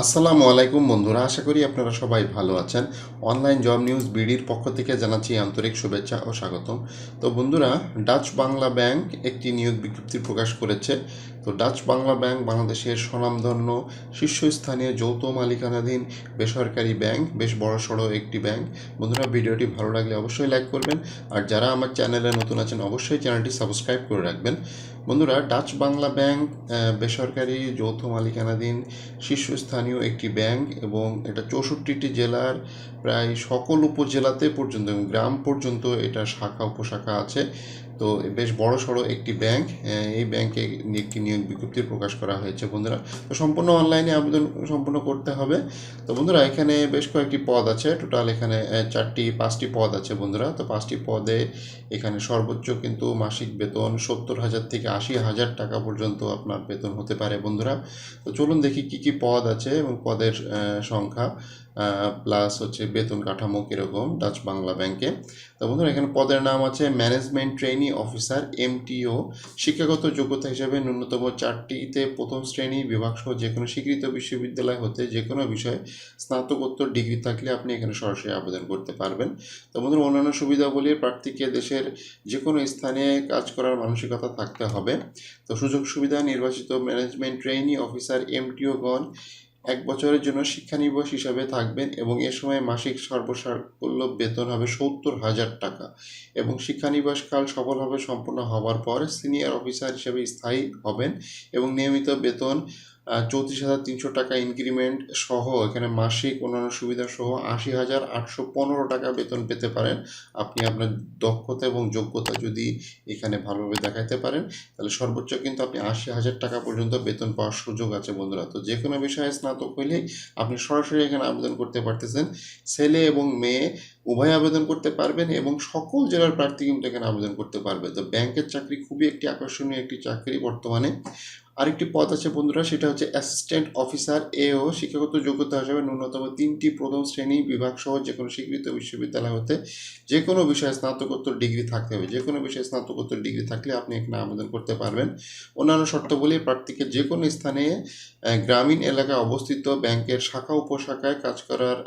আসসালামু আলাইকুম বন্ধুরা, আশা করি আপনারা সবাই ভালো আছেন। অনলাইন জব নিউজ বিডির পক্ষ থেকে জানাচ্ছি আন্তরিক শুভেচ্ছা ও স্বাগতম। তো বন্ধুরা, ডাচ বাংলা ব্যাংক একটি নিয়োগ বিজ্ঞপ্তি প্রকাশ করেছে। তো ডাচ বাংলা ব্যাংক বাংলাদেশের স্বনামধন্য শীর্ষস্থানীয় যৌথ মালিকানাধীন বেসরকারি ব্যাংক, বেশ বড়সড় একটি ব্যাংক। বন্ধুরা, ভিডিওটি ভালো লাগলে অবশ্যই লাইক করবেন। আর যারা আমার চ্যানেলে নতুন আছেন, অবশ্যই চ্যানেলটি সাবস্ক্রাইব করে রাখবেন। বন্ধুরা, ডাচ বাংলা ব্যাংক বেসরকারি যৌথ মালিকানাধীন শীর্ষস্থানীয় একটি ব্যাংক এবং এটা চৌষট্টিটি জেলার প্রায় সকল উপজেলাতে পর্যন্ত এবং গ্রাম পর্যন্ত এটা শাখা, উপশাখা আছে। তো বেশ বড় সড়ো একটি ব্যাংক এই ব্যাংকে একটি নিয়োগ বিজ্ঞপ্তি প্রকাশ করা হয়েছে বন্ধুরা। তো সম্পূর্ণ অনলাইনে আবেদন সম্পূর্ণ করতে হবে। তো বন্ধুরা, এখানে বেশ কয়েকটি পদ আছে। টোটাল এখানে চারটি, পাঁচটি পদ আছে বন্ধুরা। তো পাঁচটি পদে এখানে সর্বোচ্চ কিন্তু মাসিক বেতন সত্তর হাজার থেকে আশি হাজার টাকা পর্যন্ত আপনার বেতন হতে পারে বন্ধুরা। তো চলুন দেখি কি কি পদ আছে এবং পদের সংখ্যা। প্লাস হচ্ছে বেতন কাঠামো কীরকম ডাচ বাংলা ব্যাংকে তো বন্ধুরা, এখানে পদের নাম আছে ম্যানেজমেন্ট ট্রেনি অফিসার এমটিও শিক্ষাগত যোগ্যতা হিসাবে ন্যূনতম চারটিতে প্রথম শ্রেণি বিভাগ সহ যে কোনো স্বীকৃত বিশ্ববিদ্যালয় হতে যে কোনো বিষয়ে স্নাতকোত্তর ডিগ্রি থাকলে আপনি এখানে সরাসরি আবেদন করতে পারবেন। তো বন্ধুরা, অন্যান্য সুবিধাবলীর প্রার্থীকে দেশের যে কোনো স্থানে কাজ করার মানসিকতা থাকতে হবে। তো সুযোগ সুবিধা, নির্বাচিত ম্যানেজমেন্ট ট্রেনি অফিসার এমটিওগণ এক বছরের জন্য শিক্ষানিবাস হিসাবে থাকবেন এবং এ সময় মাসিক সর্বসাকল্য বেতন হবে সত্তর হাজার টাকা এবং শিক্ষানিবাসকাল সফলভাবে সম্পন্ন হওয়ার পর সিনিয়র অফিসার হিসেবে স্থায়ী হবেন এবং নিয়মিত বেতন চৌত্রিশ হাজার তিনশো টাকা ইনক্রিমেন্ট সহ এখানে মাসিক অন্যান্য সুবিধা সহ আশি হাজার আটশো পনেরো টাকা বেতন পেতে পারেন। আপনি আপনার দক্ষতা এবং যোগ্যতা যদি এখানে ভালোভাবে দেখাতে পারেন, তাহলে সর্বোচ্চ কিন্তু আপনি আশি হাজার টাকা পর্যন্ত বেতন পাওয়ার সুযোগ আছে বন্ধুরা। তো যে কোনো বিষয়ে স্নাতক হইলেই আপনি সরাসরি এখানে আবেদন করতে পারতেছেন। ছেলে এবং মেয়ে উভয় আবেদন করতে পারবেন এবং সকল জেলার প্রার্থী কিন্তু এখানে আবেদন করতে পারবে। তো ব্যাংকের চাকরি খুবই একটি আকর্ষণীয় একটি চাকরি বর্তমানে। আরেকটি পদ আছে বন্ধুরা, সেটা হচ্ছে অ্যাসিস্ট্যান্ট অফিসার এও শিক্ষাগত যোগ্যতা হিসাবে ন্যূনতম তিনটি প্রথম শ্রেণি বিভাগ সহ যে কোনো স্বীকৃত বিশ্ববিদ্যালয় হতে যে কোনো বিষয়ে স্নাতকোত্তর ডিগ্রি থাকতে হবে। যে কোনো বিষয়ে স্নাতকোত্তর ডিগ্রি থাকলে আপনি এখানে আবেদন করতে পারবেন। অন্যান্য শর্তাবলী, প্রার্থীকে যে কোনো স্থানে গ্রামীণ এলাকায় অবস্থিত ব্যাংকের শাখা, উপশাখায় কাজ করার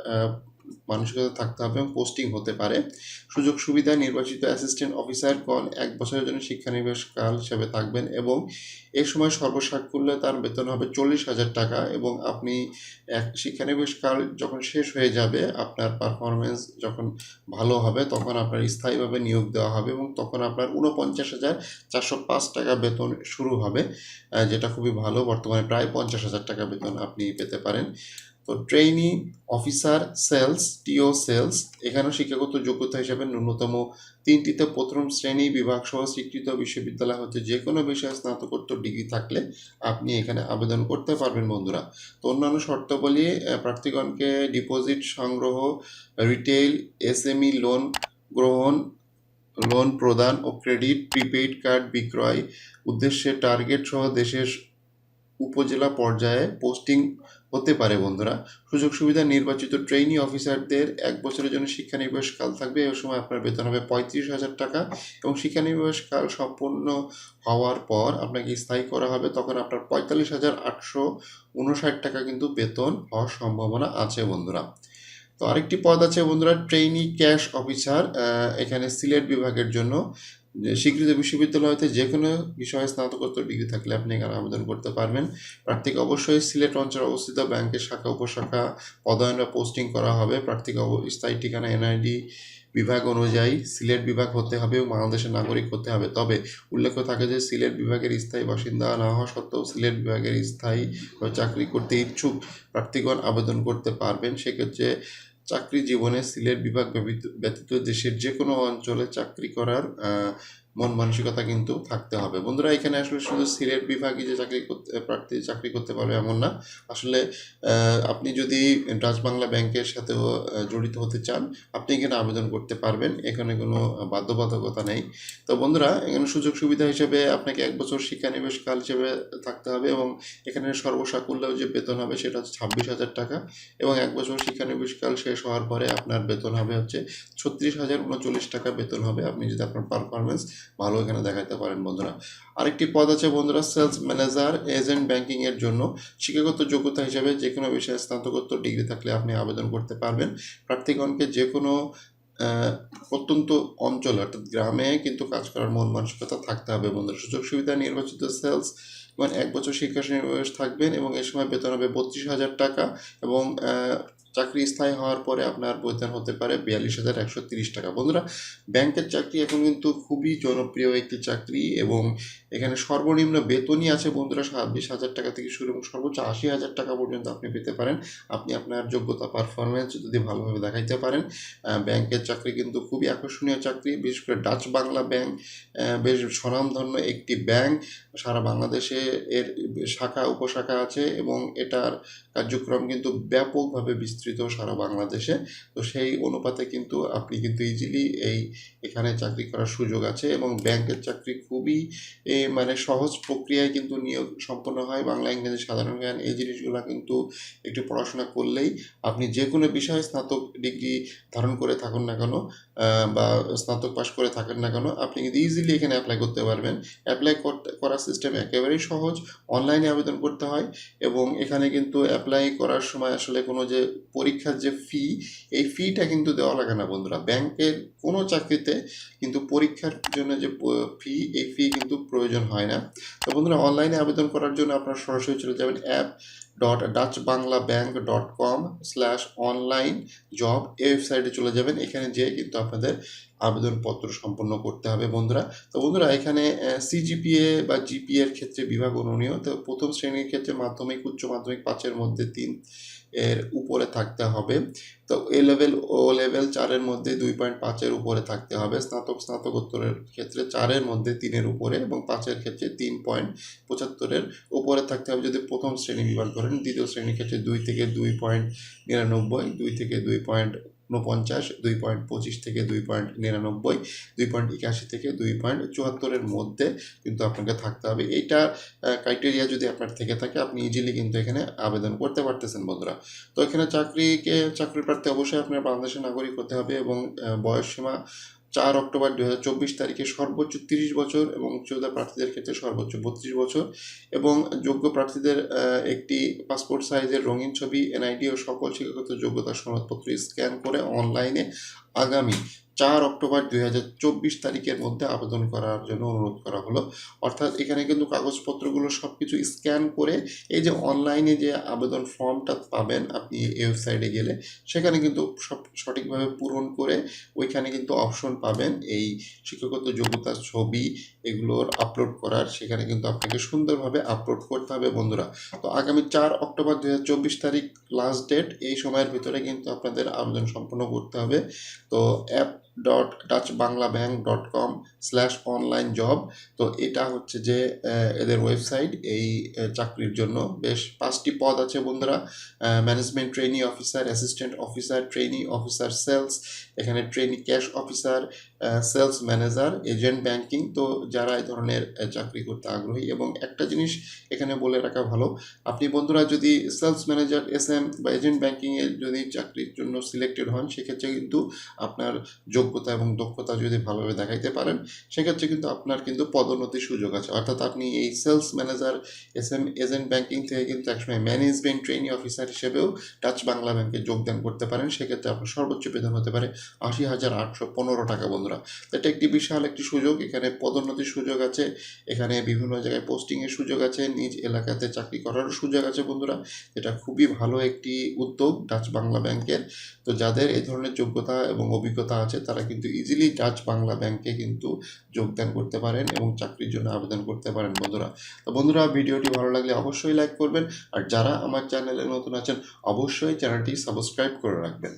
মানসিকতা থাকতে হবে এবং পোস্টিং হতে পারে। সুযোগ সুবিধা, নির্বাচিত অ্যাসিস্ট্যান্ট অফিসারগণ এক বছরের জন্য শিক্ষানিবেশ কাল হিসেবে থাকবেন এবং এ সময় সর্বসাকুল্যে তার বেতন হবে চল্লিশ হাজার টাকা এবং আপনি এক শিক্ষানিবেশ কাল যখন শেষ হয়ে যাবে, আপনার পারফরমেন্স যখন ভালো হবে তখন আপনার স্থায়ীভাবে নিয়োগ দেওয়া হবে এবং তখন আপনার উনপঞ্চাশ হাজার চারশো পাঁচ টাকা বেতন শুরু হবে যেটা খুবই ভালো। বর্তমানে প্রায় পঞ্চাশ হাজার টাকা বেতন আপনি পেতে পারেন। তো trainee officer sales TO sales এখানেও শিক্ষাগত যোগ্যতা হিসাবে ন্যূনতম তিনটিতে প্রথম শ্রেণি বিভাগ সহ স্বীকৃত বিশ্ববিদ্যালয় হতে যে কোনো বিষয়ে স্নাতকোত্তর ডিগ্রি থাকলে আপনি এখানে আবেদন করতে পারবেন বন্ধুরা। তো অন্যান্য শর্তাবলী প্রার্থীগণকে ডিপোজিট সংগ্রহ রিটেল এসএমই লোন গ্রহণ লোন প্রদান ও ক্রেডিট প্রিপেইড কার্ড বিক্রয় উদ্দেশ্যে টার্গেট সহ দেশের উপজেলা পর্যায়ে পোস্টিং হতে পারে, বন্ধুরা। সুযোগ সুবিধা নির্বাচিত ট্রেইনি অফিসারদের এক বছরের জন্য শিক্ষানিবাস কাল থাকবে। এই সময় আপনার বেতন হবে পঁয়ত্রিশ হাজার টাকা এবং শিক্ষানিবাস কাল সম্পূর্ণ হওয়ার পর আপনাকে স্থায়ী করা হবে। তখন আপনার পঁয়তাল্লিশ হাজার আটশো উনষাট টাকা কিন্তু বেতন হওয়ার সম্ভাবনা আছে, বন্ধুরা। তো আরেকটি পদ আছে, বন্ধুরা ট্রেনি ক্যাশ অফিসার এখানে সিলেট বিভাগের জন্য। স্বীকৃত বিশ্ববিদ্যালয় হতে যে কোনো বিষয়ে স্নাতকোত্তর ডিগ্রি থাকলে আপনি এখানে আবেদন করতে পারবেন। প্রার্থীকে অবশ্যই সিলেট অঞ্চলে অবস্থিত ব্যাংকের শাখা, উপশাখা পদায়ন বা পোস্টিং করা হবে। প্রার্থীকে স্থায়ী ঠিকানা, এনআইডি বিভাগ অনুযায়ী সিলেট বিভাগ হতে হবে এবং বাংলাদেশের নাগরিক হতে হবে। তবে উল্লেখ্য থাকে যে সিলেট বিভাগের স্থায়ী বাসিন্দা না হওয়া সত্ত্বেও সিলেট বিভাগের স্থায়ী চাকরি করতে ইচ্ছুক প্রার্থীগণ আবেদন করতে পারবেন। সেক্ষেত্রে চাকরি জীবনে সিলেট বিভাগ ব্যতীত- দেশের যে কোনো অঞ্চলে চাকরি করার মন মানসিকতা কিন্তু থাকতে হবে। বন্ধুরা, এখানে আসলে শুধু সিলেট বিভাগে যে চাকরি করতে, প্রার্থী চাকরি করতে পারবে এমন না। আসলে আপনি যদি ডাচ বাংলা ব্যাংকের সাথেও জড়িত হতে চান, আপনি এখানে আবেদন করতে পারবেন। এখানে কোনো বাধ্যবাধকতা নেই। তো বন্ধুরা, এখানে সুযোগ সুবিধা হিসেবে আপনাকে এক বছর শিক্ষানিবেশ কাল হিসেবে থাকতে হবে এবং এখানে সর্বসাকুল্যেও যে বেতন হবে সেটা হচ্ছে ছাব্বিশ হাজার টাকা এবং এক বছর শিক্ষানিবেশ কাল শেষ হওয়ার পরে আপনার বেতন হবে হচ্ছে ছত্রিশ হাজার উনচল্লিশ টাকা বেতন হবে। আপনি যদি আপনার পারফরমেন্স ভালো এখানে দেখাতে পারেন বন্ধুরা। আরেকটি পদ আছে বন্ধুরা সেলস ম্যানেজার এজেন্ট ব্যাংকিং এর জন্য। শিক্ষাগত যোগ্যতা হিসেবে যে কোনো বিষয়ে স্নাতকোত্তর ডিগ্রি থাকলে আপনি আবেদন করতে পারবেন। প্রার্থীগণকে যে কোনো আহ, প্রত্যন্ত অঞ্চল অর্থাৎ গ্রামে কিন্তু কাজ করার মন মানসিকতা থাকতে হবে বন্ধুরা। সুযোগ সুবিধা নির্বাচিত সেলস এবং এক বছর শিক্ষা সন্নিবেশ থাকবেন এবং এ সময় বেতন হবে বত্রিশ হাজার টাকা এবং চাকরি স্থায়ী হওয়ার পরে আপনার বেতন হতে পারে বিয়াল্লিশ হাজার একশো তিরিশ টাকা। বন্ধুরা, ব্যাংকের চাকরি এখন কিন্তু খুবই জনপ্রিয় একটি চাকরি এবং এখানে সর্বনিম্ন বেতনই আছে বন্ধুরা ছাব্বিশ হাজার টাকা থেকে শুরু এবং সর্বোচ্চ আশি হাজার টাকা পর্যন্ত আপনি পেতে পারেন। আপনি আপনার যোগ্যতা পারফরমেন্স যদি ভালোভাবে দেখাইতে পারেন ব্যাংকের চাকরি কিন্তু খুবই আকর্ষণীয় চাকরি। বিশেষ করে ডাচ বাংলা ব্যাংক বেশ স্বনামধন্য একটি ব্যাংক। সারা বাংলাদেশে এর শাখা, উপশাখা আছে এবং এটার কার্যক্রম কিন্তু ব্যাপকভাবে বিস্তৃত। সারা বাংলাদেশে। তো সেই অনুপাতে কিন্তু আপনি কিন্তু ইজিলি এই এখানে চাকরি করার সুযোগ আছে এবং ব্যাংকের চাকরি খুবই মানে সহজ প্রক্রিয়ায় কিন্তু নিয়োগ সম্পন্ন হয়। বাংলা, ইংরেজি সাধারণ জ্ঞান এই জিনিসগুলো কিন্তু একটু পড়াশোনা করলেই আপনি যে কোনো বিষয়ে স্নাতক ডিগ্রি ধারণ করে থাকুন না কেন বা স্নাতক পাশ করে থাকেন না কেন, আপনি কিন্তু ইজিলি এখানে অ্যাপ্লাই করতে পারবেন। অ্যাপ্লাই করার সিস্টেম একেবারেই সহজ। অনলাইনে আবেদন করতে হয় এবং এখানে কিন্তু অ্যাপ্লাই করার সময় আসলে কোনো যে পরীক্ষার যে ফি এই ফিটা কিন্তু দেওয়া লাগে না বন্ধুরা। ব্যাংকের কোনো চাকরিতে কিন্তু পরীক্ষার জন্য যে ফি এই ফি কিন্তু প্রয়োজন হয় না। তো বন্ধুরা অনলাইনে আবেদন করার জন্য আপনারা সরাসরি চলে যাবেন app dot Dutch Bangla bank dot com slash online job এই ওয়েবসাইটে চলে যাবেন। এখানে যেয়ে কিন্তু আপনাদের আবেদনপত্র সম্পন্ন করতে হবে বন্ধুরা। তো বন্ধুরা, এখানে সিজিপিএ বা জিপিএর এর ক্ষেত্রে বিভাগ অনুনীয়। তো প্রথম শ্রেণির ক্ষেত্রে মাধ্যমিক, উচ্চ মাধ্যমিক পাঁচের মধ্যে তিন এর উপরে থাকতে হবে। তো এ লেভেল ও লেভেল চারের মধ্যে দুই পয়েন্ট পাঁচের উপরে থাকতে হবে। স্নাতক, স্নাতকোত্তরের ক্ষেত্রে চারের মধ্যে তিনের উপরে এবং পাঁচের ক্ষেত্রে তিন পয়েন্ট পঁচাত্তরের উপরে থাকতে হবে। যদি প্রথম শ্রেণি বিভাগ করেন, দ্বিতীয় শ্রেণির ক্ষেত্রে দুই থেকে দুই পয়েন্ট নিরানব্বই, দুই থেকে দুই পয়েন্ট উনপঞ্চাশ দুই পয়েন্ট পঁচিশ থেকে দুই পয়েন্ট নিরানব্বই, দুই পয়েন্ট একাশি থেকে দুই পয়েন্ট চুয়াত্তরের মধ্যে কিন্তু আপনাকে থাকতে হবে। এইটা ক্রাইটেরিয়া যদি আপনার থেকে থাকে, আপনি ইজিলি কিন্তু এখানে আবেদন করতে পারতেছেন বন্ধুরা। তো এখানে চাকরিকে চাকরি প্রার্থী অবশ্যই আপনার বাংলাদেশের নাগরিক হতে হবে এবং বয়সসীমা বয়স সীমা চার অক্টোবর দু হাজার চব্বিশ তারিখে সর্বোচ্চ তিরিশ বছর এবং উচ্চতা প্রার্থীদের ক্ষেত্রে সর্বোচ্চ বত্রিশ বছর এবং যোগ্য প্রার্থীদের একটি পাসপোর্ট সাইজের রঙিন ছবি এনআইডি ও সকল শিক্ষাগত যোগ্যতা সনদপত্র স্ক্যান করে অনলাইনে আগামী চার অক্টোবর দুই হাজার চব্বিশ তারিখের মধ্যে আবেদন করার জন্য অনুরোধ করা হলো। অর্থাৎ এখানে কিন্তু কাগজপত্রগুলো সব কিছু স্ক্যান করে এই যে অনলাইনে যে আবেদন ফর্মটা পাবেন আপনি ওয়েবসাইটে গেলে, সেখানে কিন্তু সব সঠিকভাবে পূরণ করে ওইখানে কিন্তু অপশন পাবেন। এই শিক্ষকত্ব যোগ্যতার ছবি এগুলোর আপলোড করার, সেখানে কিন্তু আপনাকে সুন্দরভাবে আপলোড করতে হবে বন্ধুরা। তো আগামী চার অক্টোবর দুই হাজার চব্বিশ তারিখ লাস্ট ডেট এই সময়ের ভিতরে কিন্তু আপনাদের আবেদন সম্পন্ন করতে হবে। তো app dot Dutch Bangla bank dot com slash online job তো এটা হচ্ছে যে এদের ওয়েবসাইট এই চাকরির জন্য। বেশ পাঁচটি পদ আছে বন্ধুরা। Management trainee officer assistant officer trainee officer sales এখানে trainee cash officer sales manager agent banking তো যারা এই ধরনের চাকরি করতে আগ্রহী এবং একটা জিনিস এখানে বলে রাখা ভালো, আপনি বন্ধুরা যদি সেলস ম্যানেজার এস এম বা এজেন্ট ব্যাংকিংয়ে যদি চাকরির জন্য সিলেক্টেড হন, সেক্ষেত্রে কিন্তু আপনার যোগ্যতা এবং দক্ষতা যদি ভালোভাবে দেখাইতে পারেন, সেক্ষেত্রে কিন্তু আপনার কিন্তু পদোন্নতির সুযোগ আছে। অর্থাৎ আপনি এই sales manager S M agent banking থেকে কিন্তু একসময় ম্যানেজমেন্ট ট্রেনিং অফিসার হিসেবেও টাচ বাংলা ব্যাংকে যোগদান করতে পারেন। সেক্ষেত্রে আপনার সর্বোচ্চ বেতন হতে পারে আশি হাজার আটশো পনেরো টাকা বন্ধুরা। এটা একটি বিশাল একটি সুযোগ, এখানে পদোন্নতির সুযোগ আছে, এখানে বিভিন্ন জায়গায় পোস্টিংয়ের সুযোগ আছে, নিজ এলাকাতে চাকরি করারও সুযোগ আছে বন্ধুরা। এটা খুবই ভালো একটি উদ্যোগ ডাচ বাংলা ব্যাংকের তো যাদের এই ধরনের যোগ্যতা এবং অভিজ্ঞতা আছে, তারা কিন্তু ইজিলি ডাচ বাংলা ব্যাংকে কিন্তু যোগদান করতে পারেন এবং চাকরির জন্য আবেদন করতে পারেন বন্ধুরা। তো বন্ধুরা, ভিডিওটি ভালো লাগলে অবশ্যই লাইক করবেন, আর যারা আমার চ্যানেলে নতুন আছেন, অবশ্যই চ্যানেলটি সাবস্ক্রাইব করে রাখবেন।